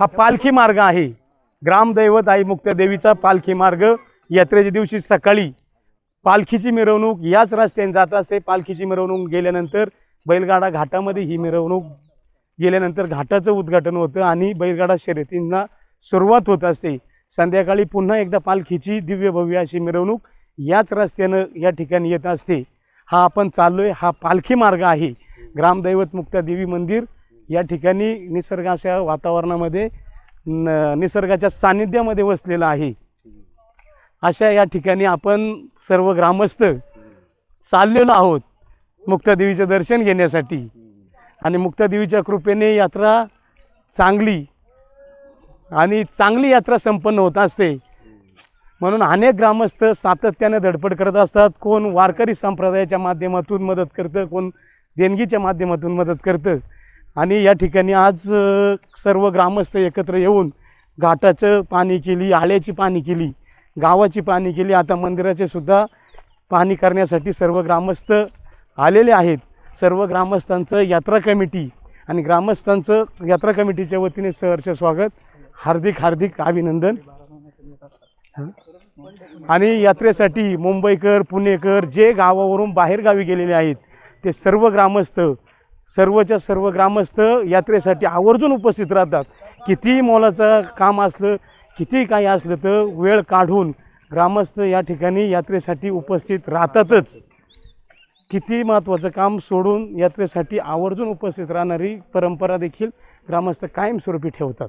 हा पालखी मार्ग आहे. ग्रामदैवत आई मुक्तादेवीचा पालखी मार्ग यात्रेच्या दिवशी सकाळी पालखीची मिरवणूक याच रस्त्याने जात असते. पालखीची मिरवणूक गेल्यानंतर बैलगाडा घाटामध्ये ही मिरवणूक गेल्यानंतर घाटाचं उद्घाटन होतं आणि बैलगाडा शर्यतींना सुरुवात होत असते. संध्याकाळी पुन्हा एकदा पालखीची दिव्य भव्य अशी मिरवणूक याच रस्त्यानं या ठिकाणी येत असते. हा आपण चाललो आहे हा पालखी मार्ग आहे. ग्रामदैवत मुक्तादेवी मंदिर या ठिकाणी निसर्गाच्या वातावरणामध्ये न निसर्गाच्या सानिध्यामध्ये वसलेलं आहे. अशा या ठिकाणी आपण सर्व ग्रामस्थ चाललेलो आहोत मुक्तादेवीचं दर्शन घेण्यासाठी. आणि मुक्तादेवीच्या कृपेने यात्रा चांगली आणि चांगली यात्रा संपन्न होत असते. म्हणून अनेक ग्रामस्थ सातत्याने धडपड करत असतात. कोण वारकरी संप्रदायाच्या माध्यमातून मदत करतं कोण देणगीच्या माध्यमातून मदत करतं. आणि या ठिकाणी आज सर्व ग्रामस्थ एकत्र येऊन घाटाचं पाणी केली आळ्याची पाणी केली गावाची पाणी केली. आता मंदिराचे सुद्धा पाहणी करण्यासाठी सर्व ग्रामस्थ आलेले आहेत. सर्व ग्रामस्थांचं यात्रा कमिटी आणि ग्रामस्थांचं यात्रा कमिटीच्या वतीने सहर्ष स्वागत. हार्दिक हार्दिक अभिनंदन. आणि यात्रेसाठी मुंबईकर पुणेकर जे गावावरून बाहेरगावी गेलेले आहेत ते सर्व ग्रामस्थ सर्वच्या सर्व ग्रामस्थ यात्रेसाठी आवर्जून उपस्थित राहतात. कितीही मोलाचं काम असलं कितीही काही असलं तर वेळ काढून ग्रामस्थ या ठिकाणी यात्रेसाठी उपस्थित राहतातच. किती महत्त्वाचं काम सोडून यात्रेसाठी आवर्जून उपस्थित राहणारी परंपरा देखील ग्रामस्थ कायमस्वरूपी ठेवतात.